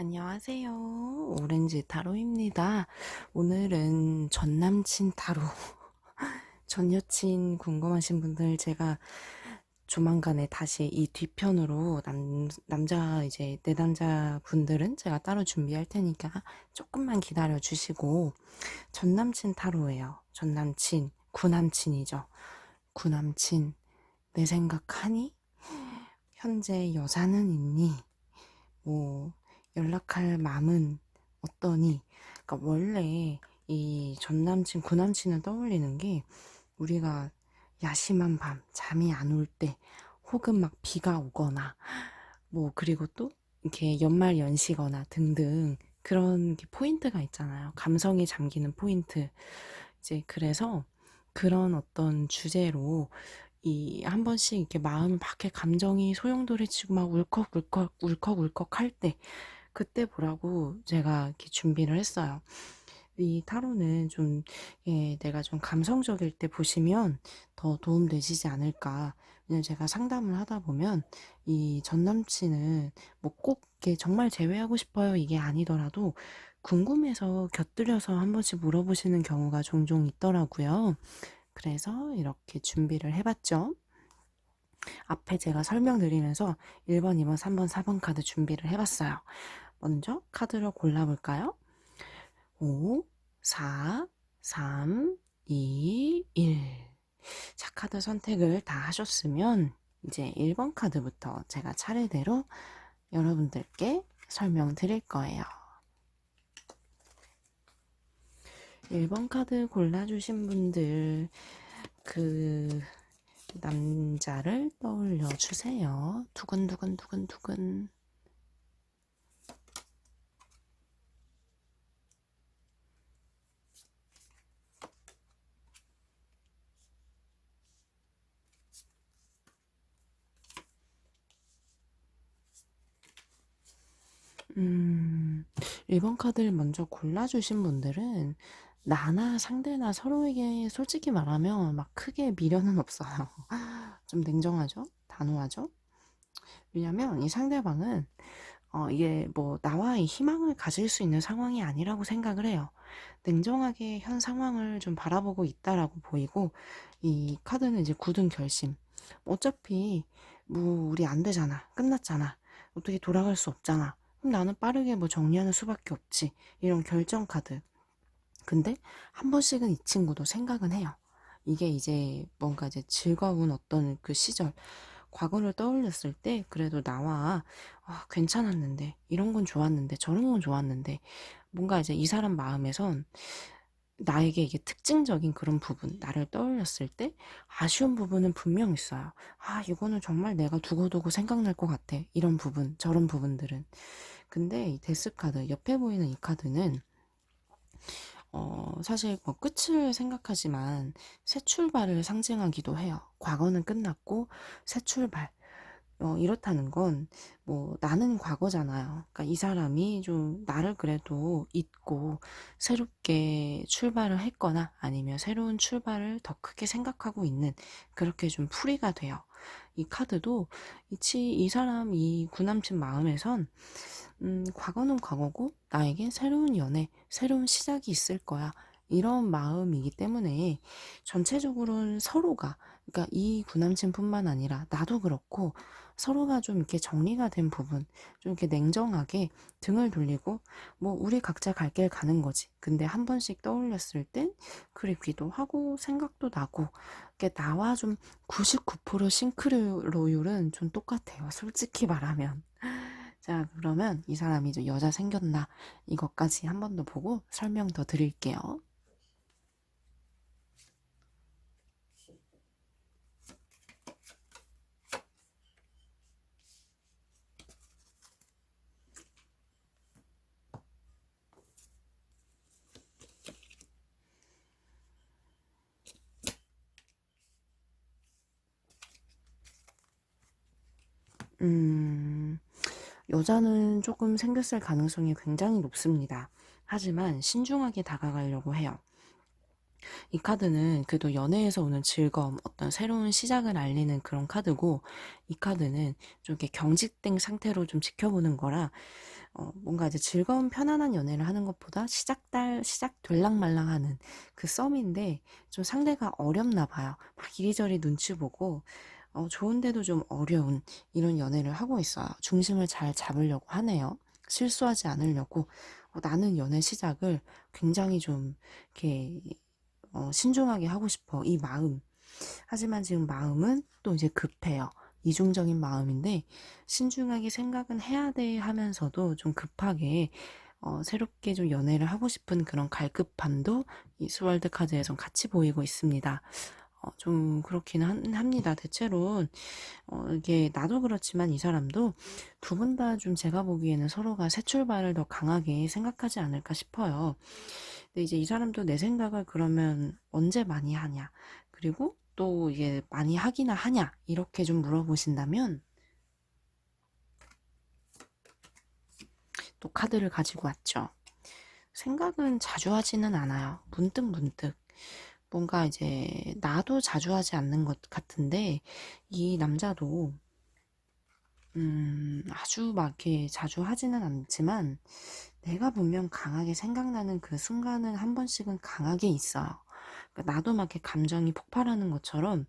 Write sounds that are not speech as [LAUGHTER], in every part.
안녕하세요. 오렌지 타로입니다. 오늘은 전 남친 타로, [LAUGHS] 전 여친 궁금하신 분들 제가 조만간에 다시 이 뒤편으로 남, 남자, 이제 내담자 분들은 제가 따로 준비할 테니까 조금만 기다려 주시고, 전 남친 타로예요. 전 남친, 구남친이죠. 구남친, 내 생각하니? 현재 여자는 있니? 뭐, 연락할 마음은 어떠니? 그러니까 원래 이 전남친, 구남친을 떠올리는 게 우리가 야심한 밤, 잠이 안 올 때, 혹은 막 비가 오거나, 뭐, 그리고 또 이렇게 연말 연시거나 등등 그런 게 포인트가 있잖아요. 감성이 잠기는 포인트. 이제 그래서 그런 어떤 주제로 이 한 번씩 이렇게 막 이렇게 감정이 소용돌이치고 막 울컥 울컥 울컥 울컥 할 때 그때 보라고 제가 이렇게 준비를 했어요. 이 타로는 좀, 예, 내가 좀 감성적일 때 보시면 더 도움 되시지 않을까. 왜냐면 제가 상담을 하다 보면 이 전 남친은 뭐 꼭 정말 제외하고 싶어요. 이게 아니더라도 궁금해서 곁들여서 한 번씩 물어보시는 경우가 종종 있더라고요. 그래서 이렇게 준비를 해봤죠. 앞에 제가 설명드리면서 1번, 2번, 3번, 4번 카드 준비를 해봤어요. 먼저 카드를 골라볼까요? 5, 4, 3, 2, 1. 자, 카드 선택을 다 하셨으면 이제 1번 카드부터 제가 차례대로 여러분들께 설명드릴 거예요. 1번 카드 골라주신 분들, 그, 남자를 떠올려 주세요. 두근두근 두근두근. 음, 1번 카드를 먼저 골라주신 분들은 나나 상대나 서로에게 솔직히 말하면 막 크게 미련은 없어요. [LAUGHS] 좀 냉정하죠? 단호하죠? 왜냐면 이 상대방은 어, 이게 뭐 나와의 희망을 가질 수 있는 상황이 아니라고 생각을 해요. 냉정하게 현 상황을 좀 바라보고 있다라고 보이고 이 카드는 이제 굳은 결심. 어차피 뭐 우리 안 되잖아. 끝났잖아. 어떻게 돌아갈 수 없잖아. 그럼 나는 빠르게 뭐 정리하는 수밖에 없지. 이런 결정 카드. 근데 한 번씩은 이 친구도 생각은 해요. 이게 이제 뭔가 이제 즐거운 어떤 그 시절, 과거를 떠올렸을 때 그래도 나와 아, 괜찮았는데 이런 건 좋았는데 저런 건 좋았는데 뭔가 이제 이 사람 마음에선 나에게 이게 특징적인 그런 부분, 나를 떠올렸을 때 아쉬운 부분은 분명 있어요. 아, 이거는 정말 내가 두고두고 생각날 것 같아. 이런 부분, 저런 부분들은. 근데 이 데스 카드, 옆에 보이는 이 카드는 어, 사실 뭐 끝을 생각하지만 새 출발을 상징하기도 해요. 과거는 끝났고 새 출발. 어, 이렇다는 건, 뭐, 나는 과거잖아요. 그러니까 이 사람이 좀 나를 그래도 잊고 새롭게 출발을 했거나 아니면 새로운 출발을 더 크게 생각하고 있는 그렇게 좀 풀이가 돼요. 이 카드도 이치, 이 사람, 이 구남친 마음에선 음, 과거는 과거고 나에겐 새로운 연애, 새로운 시작이 있을 거야. 이런 마음이기 때문에 전체적으로는 서로가, 그러니까 이 구남친뿐만 아니라 나도 그렇고 서로가 좀 이렇게 정리가 된 부분, 좀 이렇게 냉정하게 등을 돌리고 뭐 우리 각자 갈 길 가는 거지. 근데 한 번씩 떠올렸을 땐 그립기도 하고 생각도 나고 이게 나와 좀 99% 싱크로율은 좀 똑같아요. 솔직히 말하면. [LAUGHS] 자, 그러면 이 사람이 이제 여자 생겼나 이것까지 한 번 더 보고 설명 더 드릴게요. 음, 여자는 조금 생겼을 가능성이 굉장히 높습니다. 하지만 신중하게 다가가려고 해요. 이 카드는 그래도 연애에서 오는 즐거움, 어떤 새로운 시작을 알리는 그런 카드고, 이 카드는 좀 이렇게 경직된 상태로 좀 지켜보는 거라, 어, 뭔가 이제 즐거운 편안한 연애를 하는 것보다 시작달 시작 될랑말랑 하는 그 썸인데 좀 상대가 어렵나 봐요. 막 이리저리 눈치 보고 어, 좋은데도 좀 어려운 이런 연애를 하고 있어요. 중심을 잘 잡으려고 하네요. 실수하지 않으려고 어, 나는 연애 시작을 굉장히 좀 이렇게 어, 신중하게 하고 싶어 이 마음. 하지만 지금 마음은 또 이제 급해요. 이중적인 마음인데 신중하게 생각은 해야 돼 하면서도 좀 급하게 어, 새롭게 좀 연애를 하고 싶은 그런 갈급함도 이 스월드 카드에 좀 같이 보이고 있습니다. 어, 좀 그렇긴 한, 합니다. 대체로 어, 이게 나도 그렇지만 이 사람도 두 분 다 좀 제가 보기에는 서로가 새 출발을 더 강하게 생각하지 않을까 싶어요. 근데 이제 이 사람도 내 생각을 그러면 언제 많이 하냐? 그리고 또 이게 많이 하기나 하냐? 이렇게 좀 물어보신다면 또 카드를 가지고 왔죠. 생각은 자주 하지는 않아요. 문득 문득. 뭔가 이제 나도 자주 하지 않는 것 같은데 이 남자도 음, 아주 막 이렇게 자주 하지는 않지만 내가 분명 강하게 생각나는 그 순간은 한 번씩은 강하게 있어요. 그러니까 나도 막 이렇게 감정이 폭발하는 것처럼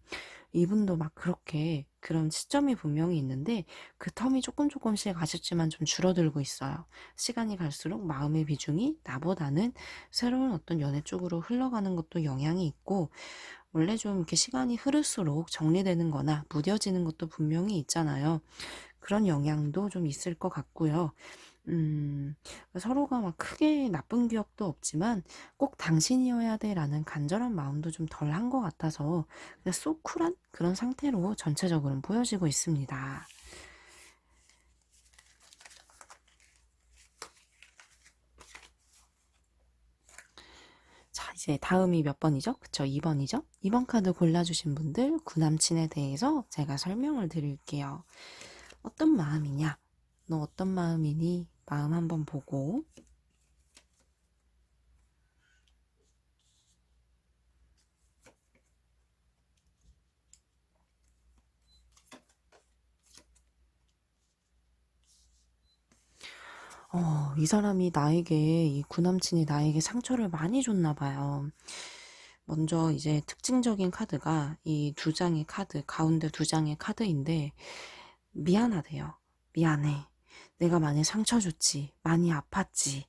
이분도 막 그렇게 그런 시점이 분명히 있는데 그 텀이 조금 조금씩 아쉽지만 좀 줄어들고 있어요. 시간이 갈수록 마음의 비중이 나보다는 새로운 어떤 연애 쪽으로 흘러가는 것도 영향이 있고 원래 좀 이렇게 시간이 흐를수록 정리되는 거나 무뎌지는 것도 분명히 있잖아요. 그런 영향도 좀 있을 것 같고요. 음, 서로가 막 크게 나쁜 기억도 없지만 꼭 당신이어야 돼라는 간절한 마음도 좀 덜한 것 같아서 그냥 쏙 쿨한 그런 상태로 전체적으로는 보여지고 있습니다. 자, 이제 다음이 몇 번이죠? 그쵸, 2번이죠? 2번 카드 골라주신 분들 구남친에 대해서 제가 설명을 드릴게요. 어떤 마음이냐? 너 어떤 마음이니? 마음 한번 보고 어, 이 사람이 나에게, 이 구남친이 나에게 상처를 많이 줬나 봐요. 먼저 이제 특징적인 카드가 이 두 장의 카드, 가운데 두 장의 카드인데, 미안하대요. 미안해. 내가 많이 상처 줬지. 많이 아팠지.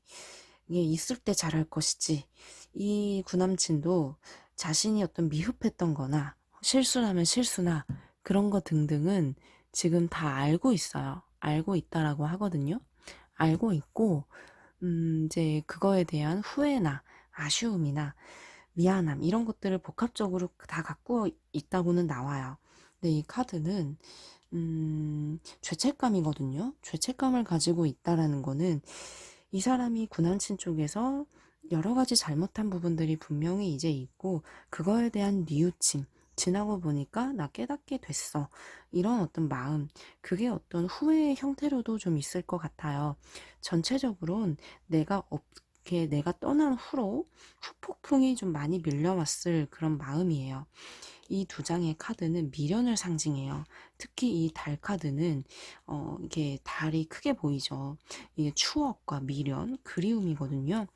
이게 있을 때 잘할 것이지. 이 구남친도 자신이 어떤 미흡했던 거나 실수라면 실수나 그런 거 등등은 지금 다 알고 있어요. 알고 있다라고 하거든요. 알고 있고, 음, 이제 그거에 대한 후회나 아쉬움이나 미안함, 이런 것들을 복합적으로 다 갖고 있다고는 나와요. 근데 이 카드는, 음, 죄책감이거든요. 죄책감을 가지고 있다라는 거는 이 사람이 구남친 쪽에서 여러 가지 잘못한 부분들이 분명히 이제 있고, 그거에 대한 뉘우침, 지나고 보니까 나 깨닫게 됐어. 이런 어떤 마음, 그게 어떤 후회의 형태로도 좀 있을 것 같아요. 전체적으로는 내가 없 게 내가 떠난 후로 후폭풍이 좀 많이 밀려왔을 그런 마음이에요. 이 두 장의 카드는 미련을 상징해요. 특히 이 달 카드는 어 이게 달이 크게 보이죠. 이게 추억과 미련, 그리움이거든요.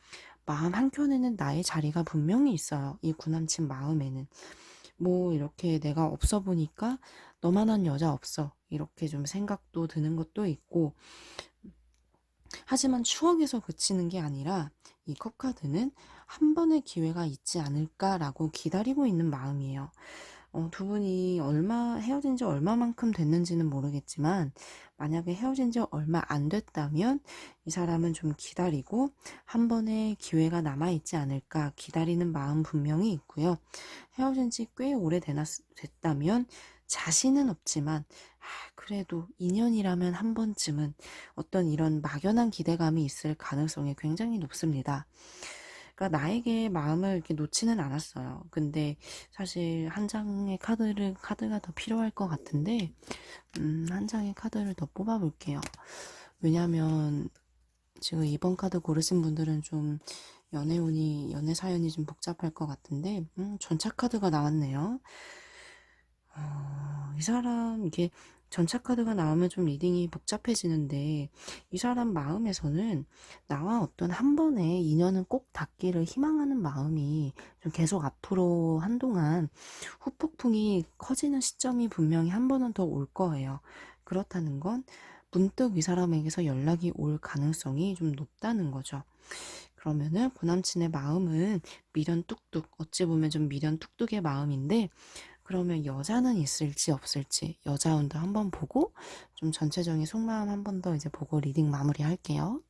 마음 한켠에는 나의 자리가 분명히 있어요. 이 구남친 마음에는. 뭐 이렇게 내가 없어 보니까 너만한 여자 없어. 이렇게 좀 생각도 드는 것도 있고 하지만 추억에서 그치는 게 아니라 이 컵카드는 한 번의 기회가 있지 않을까라고 기다리고 있는 마음이에요. 어, 두 분이 얼마 헤어진 지 얼마만큼 됐는지는 모르겠지만 만약에 헤어진 지 얼마 안 됐다면 이 사람은 좀 기다리고 한 번의 기회가 남아 있지 않을까 기다리는 마음 분명히 있고요. 헤어진 지 꽤 오래 됐다면 자신은 없지만 아, 그래도 인연이라면 한 번쯤은 어떤 이런 막연한 기대감이 있을 가능성이 굉장히 높습니다. 그러니까 나에게 마음을 이렇게 놓지는 않았어요. 근데 사실 한 장의 카드를 카드가 더 필요할 것 같은데 음, 한 장의 카드를 더 뽑아 볼게요. 왜냐면 지금 이번 카드 고르신 분들은 좀 연애운이 연애 사연이 좀 복잡할 것 같은데 음, 전차 카드가 나왔네요. 어, 이 사람 이게 전차 카드가 나오면 좀 리딩이 복잡해지는데 이 사람 마음에서는 나와 어떤 한 번의 인연은 꼭 닿기를 희망하는 마음이 좀 계속 앞으로 한동안 후폭풍이 커지는 시점이 분명히 한 번은 더 올 거예요. 그렇다는 건 문득 이 사람에게서 연락이 올 가능성이 좀 높다는 거죠. 그러면은 고남친의 마음은 미련 뚝뚝, 어찌 보면 좀 미련 뚝뚝의 마음인데, 그러면 여자는 있을지 없을지 여자 운도 한번 보고 좀 전체적인 속마음 한 번 더 이제 보고 리딩 마무리 할게요.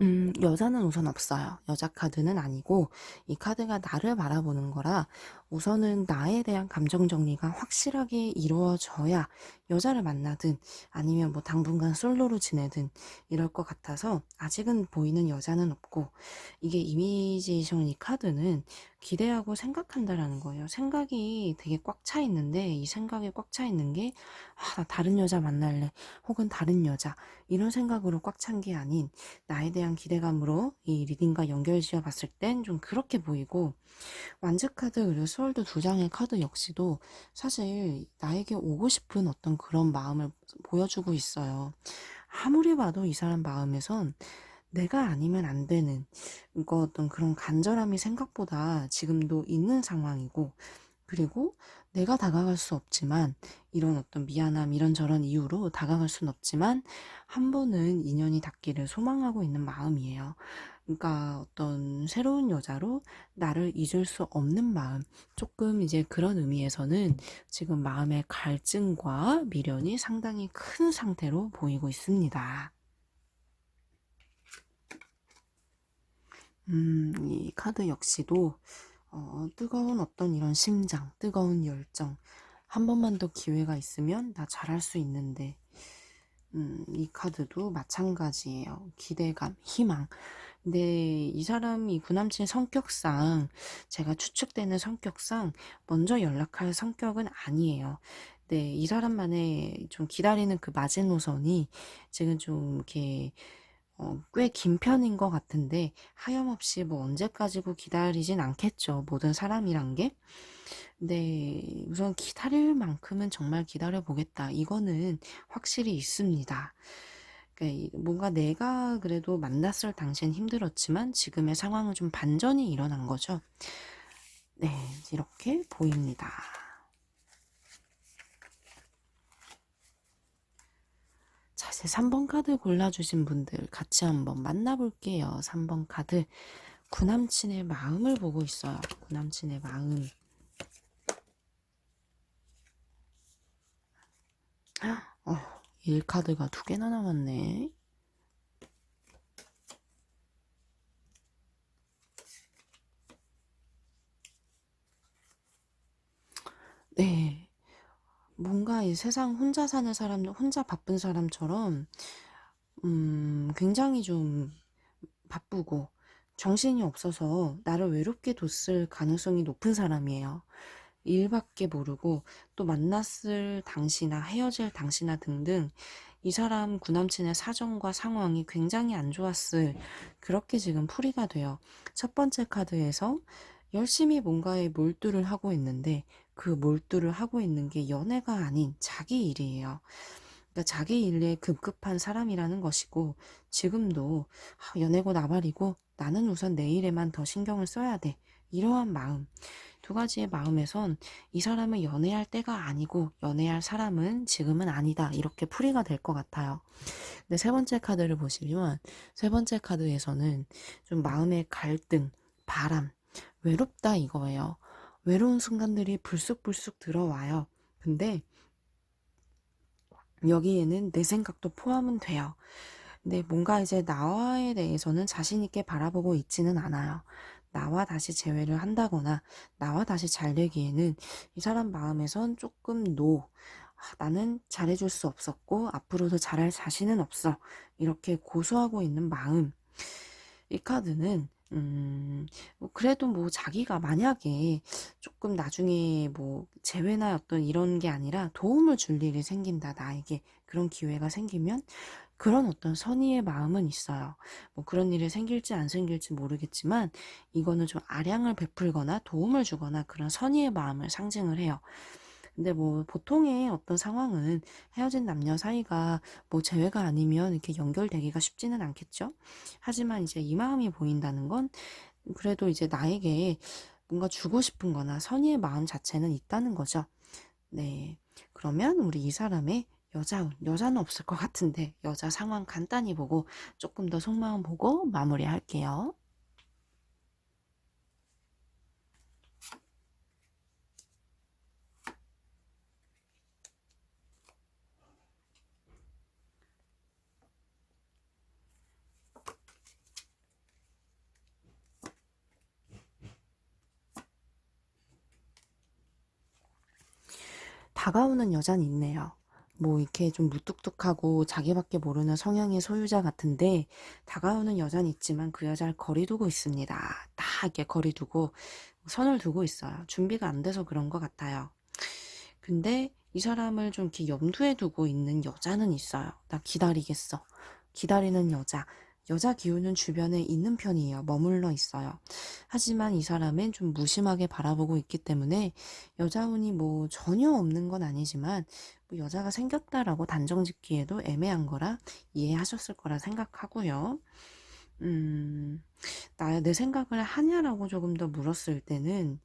음, 여자는 우선 없어요. 여자 카드는 아니고, 이 카드가 나를 바라보는 거라, 우선은 나에 대한 감정 정리가 확실하게 이루어져야 여자를 만나든, 아니면 뭐 당분간 솔로로 지내든, 이럴 것 같아서, 아직은 보이는 여자는 없고, 이게 이미지션 이 카드는 기대하고 생각한다라는 거예요. 생각이 되게 꽉 차 있는데, 이 생각이 꽉차 있는 게, 아, 나 다른 여자 만날래. 혹은 다른 여자. 이런 생각으로 꽉 찬 게 아닌, 나에 대한 기대감으로 이 리딩과 연결 지어 봤을 땐 좀 그렇게 보이고 완즈 카드 그리고 스월드 두 장의 카드 역시도 사실 나에게 오고 싶은 어떤 그런 마음을 보여주고 있어요. 아무리 봐도 이 사람 마음에선 내가 아니면 안 되는 이거 어떤 그런 간절함이 생각보다 지금도 있는 상황이고 그리고 내가 다가갈 수 없지만 이런 어떤 미안함 이런저런 이유로 다가갈 수는 없지만 한 번은 인연이 닿기를 소망하고 있는 마음이에요. 그러니까 어떤 새로운 여자로 나를 잊을 수 없는 마음. 조금 이제 그런 의미에서는 지금 마음의 갈증과 미련이 상당히 큰 상태로 보이고 있습니다. 음, 이 카드 역시도 어, 뜨거운 어떤 이런 심장, 뜨거운 열정. 한 번만 더 기회가 있으면 나 잘할 수 있는데, 음, 이 카드도 마찬가지예요. 기대감, 희망. 근데 이 사람이 구남친 성격상, 제가 추측되는 성격상, 먼저 연락할 성격은 아니에요. 네, 이 사람만의 좀 기다리는 그 마지노선이 지금 좀 이렇게 어, 꽤긴 편인 것 같은데 하염없이 뭐 언제까지고 기다리진 않겠죠. 모든 사람이란 게. 근데 우선 기다릴 만큼은 정말 기다려 보겠다. 이거는 확실히 있습니다. 그러니까 뭔가 내가 그래도 만났을 당시엔 힘들었지만 지금의 상황은 좀 반전이 일어난 거죠. 네, 이렇게 보입니다. 자, 이제 3번 카드 골라주신 분들 같이 한번 만나볼게요. 3번 카드. 구남친의 마음을 보고 있어요. 구남친의 마음. 어, 1카드가 두 개나 남았네. 네. 뭔가 이 세상 혼자 사는 사람, 혼자 바쁜 사람처럼, 음, 굉장히 좀 바쁘고, 정신이 없어서 나를 외롭게 뒀을 가능성이 높은 사람이에요. 일밖에 모르고, 또 만났을 당시나 헤어질 당시나 등등, 이 사람 구남친의 사정과 상황이 굉장히 안 좋았을, 그렇게 지금 풀이가 돼요. 첫 번째 카드에서 열심히 뭔가에 몰두를 하고 있는데, 그 몰두를 하고 있는 게 연애가 아닌 자기 일이에요. 그러니까 자기 일에 급급한 사람이라는 것이고 지금도 아, 연애고 나발이고 나는 우선 내 일에만 더 신경을 써야 돼. 이러한 마음. 두 가지의 마음에선 이 사람은 연애할 때가 아니고 연애할 사람은 지금은 아니다. 이렇게 풀이가 될 것 같아요. 근데 세 번째 카드를 보시면 세 번째 카드에서는 좀 마음의 갈등, 바람, 외롭다 이거예요. 외로운 순간들이 불쑥불쑥 들어와요. 근데 여기에는 내 생각도 포함은 돼요. 근데 뭔가 이제 나와에 대해서는 자신있게 바라보고 있지는 않아요. 나와 다시 재회를 한다거나 나와 다시 잘 되기에는 이 사람 마음에선 조금 노, 아, 나는 잘해줄 수 없었고 앞으로도 잘할 자신은 없어. 이렇게 고수하고 있는 마음. 이 카드는 음, 뭐 그래도 뭐 자기가 만약에 조금 나중에 뭐 재회나 어떤 이런 게 아니라 도움을 줄 일이 생긴다, 나에게 그런 기회가 생기면 그런 어떤 선의의 마음은 있어요. 뭐 그런 일이 생길지 안 생길지 모르겠지만 이거는 좀 아량을 베풀거나 도움을 주거나 그런 선의의 마음을 상징을 해요. 근데 뭐 보통의 어떤 상황은 헤어진 남녀 사이가 뭐 재회가 아니면 이렇게 연결되기가 쉽지는 않겠죠. 하지만 이제 이 마음이 보인다는 건 그래도 이제 나에게 뭔가 주고 싶은 거나 선의의 마음 자체는 있다는 거죠. 네. 그러면 우리 이 사람의 여자, 여자는 없을 것 같은데 여자 상황 간단히 보고 조금 더 속마음 보고 마무리할게요. 다가오는 여자는 있네요. 뭐 이렇게 좀 무뚝뚝하고 자기밖에 모르는 성향의 소유자 같은데 다가오는 여자는 있지만 그 여자를 거리두고 있습니다. 딱 이렇게 거리두고 선을 두고 있어요. 준비가 안 돼서 그런 것 같아요. 근데 이 사람을 좀 이렇게 염두에 두고 있는 여자는 있어요. 나 기다리겠어. 기다리는 여자. 여자 기운은 주변에 있는 편이에요. 머물러 있어요. 하지만 이 사람은 좀 무심하게 바라보고 있기 때문에 여자 운이 뭐 전혀 없는 건 아니지만 뭐 여자가 생겼다라고 단정 짓기에도 애매한 거라 이해하셨을 거라 생각하고요. 음, 나, 내 생각을 하냐라고 조금 더 물었을 때는,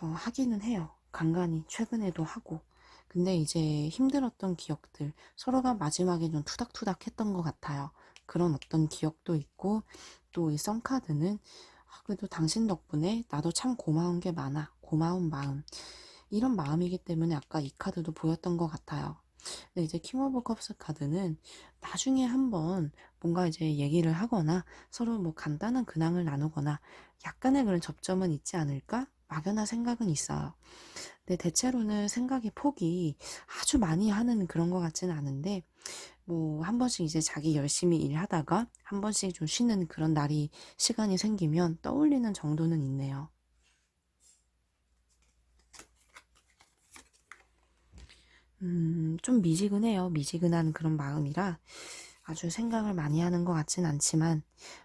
어, 하기는 해요. 간간히, 최근에도 하고. 근데 이제 힘들었던 기억들, 서로가 마지막에 좀 투닥투닥 했던 것 같아요. 그런 어떤 기억도 있고, 또이 썬카드는, 아, 그래도 당신 덕분에 나도 참 고마운 게 많아. 고마운 마음. 이런 마음이기 때문에 아까 이 카드도 보였던 것 같아요. 근데 이제 킹 오브 컵스 카드는 나중에 한번 뭔가 이제 얘기를 하거나 서로 뭐 간단한 근황을 나누거나 약간의 그런 접점은 있지 않을까? 막연한 생각은 있어요. 근데 대체로는 생각의 폭이 아주 많이 하는 그런 것 같지는 않은데 뭐 한 번씩 이제 자기 열심히 일하다가 한 번씩 좀 쉬는 그런 날이 시간이 생기면 떠올리는 정도는 있네요. 음, 좀 미지근해요. 미지근한 그런 마음이라 아주 생각을 많이 하는 것 같진 않지만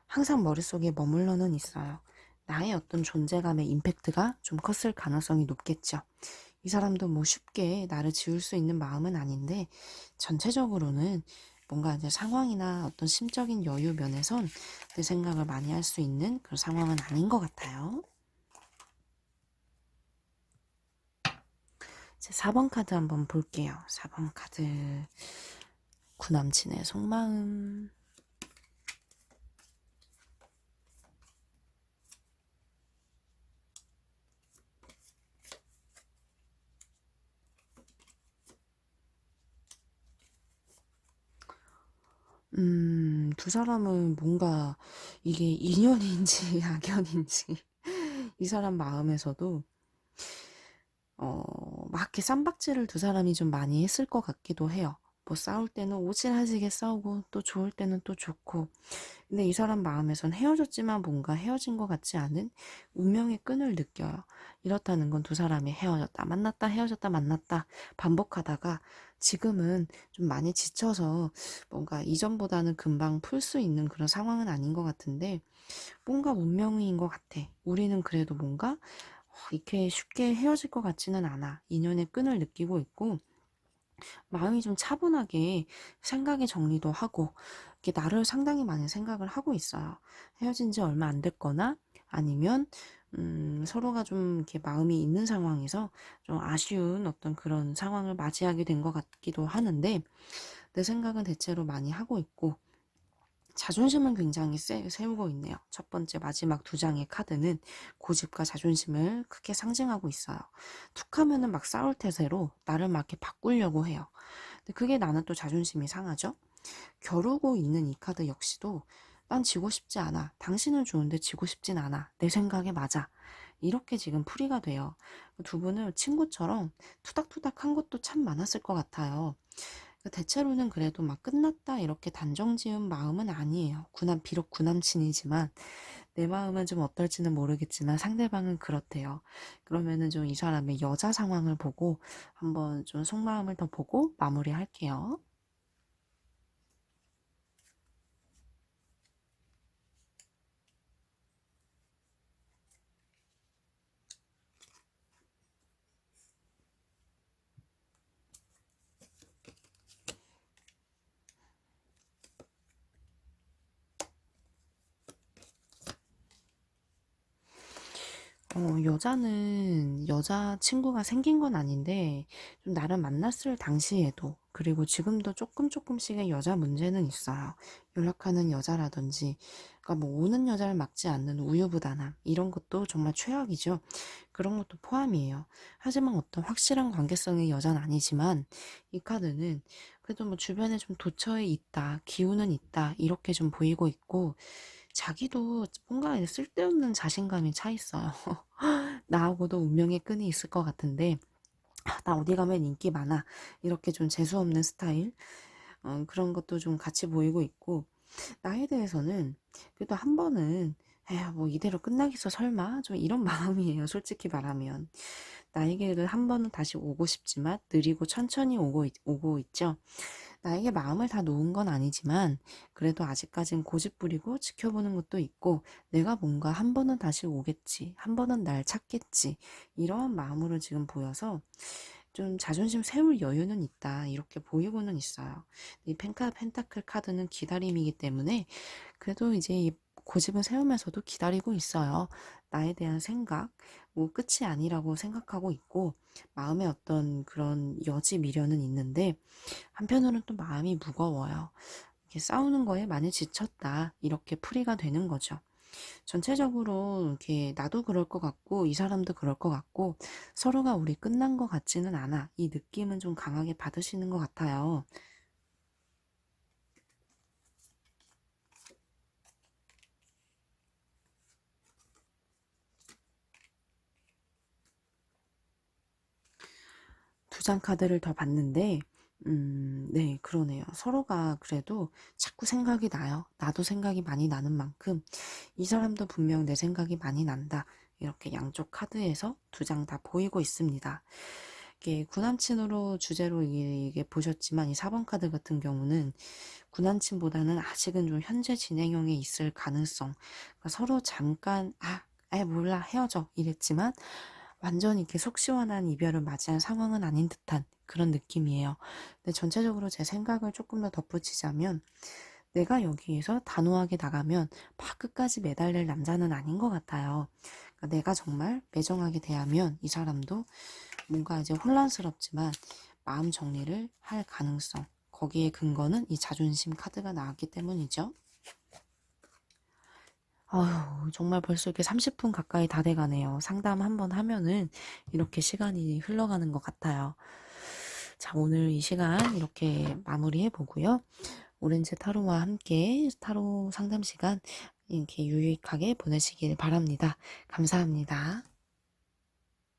항상 머릿속에 머물러는 있어요. 나의 어떤 존재감의 임팩트가 좀 컸을 가능성이 높겠죠. 이 사람도 뭐 쉽게 나를 지울 수 있는 마음은 아닌데 전체적으로는 뭔가 이제 상황이나 어떤 심적인 여유 면에선 내 생각을 많이 할 수 있는 그런 상황은 아닌 것 같아요. 이제 4번 카드 한번 볼게요. 4번 카드. 구남친의 속마음. 음, 두 사람은 뭔가 이게 인연인지 [LAUGHS] 악연인지 이 사람 마음에서도 어, 막 이렇게 쌈박질을 두 사람이 좀 많이 했을 것 같기도 해요. 뭐 싸울 때는 오질하지게 싸우고 또 좋을 때는 또 좋고 근데 이 사람 마음에선 헤어졌지만 뭔가 헤어진 것 같지 않은 운명의 끈을 느껴요. 이렇다는 건 두 사람이 헤어졌다 만났다 헤어졌다 만났다 반복하다가 지금은 좀 많이 지쳐서 뭔가 이전보다는 금방 풀 수 있는 그런 상황은 아닌 것 같은데 뭔가 운명인 것 같아. 우리는 그래도 뭔가 어, 이렇게 쉽게 헤어질 것 같지는 않아. 인연의 끈을 느끼고 있고 마음이 좀 차분하게 생각의 정리도 하고 이렇게 나를 상당히 많은 생각을 하고 있어요. 헤어진 지 얼마 안 됐거나 아니면 음, 서로가 좀 이렇게 마음이 있는 상황에서 좀 아쉬운 어떤 그런 상황을 맞이하게 된 것 같기도 하는데 내 생각은 대체로 많이 하고 있고 자존심은 굉장히 세, 세우고 있네요. 첫 번째 마지막 두 장의 카드는 고집과 자존심을 크게 상징하고 있어요. 툭 하면은 막 싸울 태세로 나를 막 이렇게 바꾸려고 해요. 근데 그게 나는 또 자존심이 상하죠. 겨루고 있는 이 카드 역시도 난 지고 싶지 않아. 당신은 좋은데 지고 싶진 않아. 내 생각에 맞아. 이렇게 지금 풀이가 돼요. 두 분을 친구처럼 투닥투닥 한 것도 참 많았을 것 같아요. 대체로는 그래도 막 끝났다 이렇게 단정 지은 마음은 아니에요. 구남, 비록 구남친이지만 내 마음은 좀 어떨지는 모르겠지만 상대방은 그렇대요. 그러면은 좀 이 사람의 여자 상황을 보고 한번 좀 속마음을 더 보고 마무리할게요. 어, 여자는 여자 친구가 생긴 건 아닌데, 좀 나를 만났을 당시에도, 그리고 지금도 조금 조금씩의 여자 문제는 있어요. 연락하는 여자라든지, 그러니까 뭐 오는 여자를 막지 않는 우유부단함, 이런 것도 정말 최악이죠. 그런 것도 포함이에요. 하지만 어떤 확실한 관계성의 여자는 아니지만, 이 카드는 그래도 뭐 주변에 좀 도처에 있다, 기운은 있다, 이렇게 좀 보이고 있고, 자기도 뭔가 쓸데없는 자신감이 차 있어요. [LAUGHS] 나하고도 운명의 끈이 있을 것 같은데, 아, 나 어디 가면 인기 많아. 이렇게 좀 재수없는 스타일. 어, 그런 것도 좀 같이 보이고 있고, 나에 대해서는 그래도 한 번은, 에휴, 뭐 이대로 끝나겠어, 설마? 좀 이런 [LAUGHS] 마음이에요, 솔직히 말하면. 나에게는 한 번은 다시 오고 싶지만, 느리고 천천히 오고, 있, 오고 있죠. 나에게 마음을 다 놓은 건 아니지만 그래도 아직까진 고집 부리고 지켜보는 것도 있고 내가 뭔가 한 번은 다시 오겠지 한 번은 날 찾겠지 이러한 마음으로 지금 보여서 좀 자존심 세울 여유는 있다 이렇게 보이고는 있어요 이 펜카 펜타클 카드는 기다림이기 때문에 그래도 이제 이 고집을 세우면서도 기다리고 있어요 나에 대한 생각 뭐 끝이 아니라고 생각하고 있고 마음에 어떤 그런 여지 미련은 있는데 한편으로는 또 마음이 무거워요. 이렇게 싸우는 거에 많이 지쳤다. 이렇게 풀이가 되는 거죠. 전체적으로 이렇게 나도 그럴 것 같고 이 사람도 그럴 것 같고 서로가 우리 끝난 것 같지는 않아. 이 느낌은 좀 강하게 받으시는 것 같아요. 두 장 카드를 더 봤는데 음, 네, 그러네요. 서로가 그래도 자꾸 생각이 나요. 나도 생각이 많이 나는 만큼 이 사람도 분명 내 생각이 많이 난다. 이렇게 양쪽 카드에서 두 장 다 보이고 있습니다. 이게 구남친으로 주제로 이게, 보셨지만 이 4번 카드 같은 경우는 구남친보다는 아직은 좀 현재 진행형에 있을 가능성. 그러니까 서로 잠깐 아, 아 몰라 헤어져 이랬지만 완전히 이렇게 속 시원한 이별을 맞이한 상황은 아닌 듯한 그런 느낌이에요. 근데 전체적으로 제 생각을 조금 더 덧붙이자면 내가 여기에서 단호하게 나가면 막 끝까지 매달릴 남자는 아닌 것 같아요. 그러니까 내가 정말 매정하게 대하면 이 사람도 뭔가 이제 혼란스럽지만 마음 정리를 할 가능성. 거기에 근거는 이 자존심 카드가 나왔기 때문이죠. 아휴, 정말 벌써 이렇게 30분 가까이 다 돼가네요. 상담 한 번 하면은 이렇게 시간이 흘러가는 것 같아요. 자, 오늘 이 시간 이렇게 마무리해 보고요. 오렌지 타로와 함께 타로 상담 시간 이렇게 유익하게 보내시길 바랍니다. 감사합니다.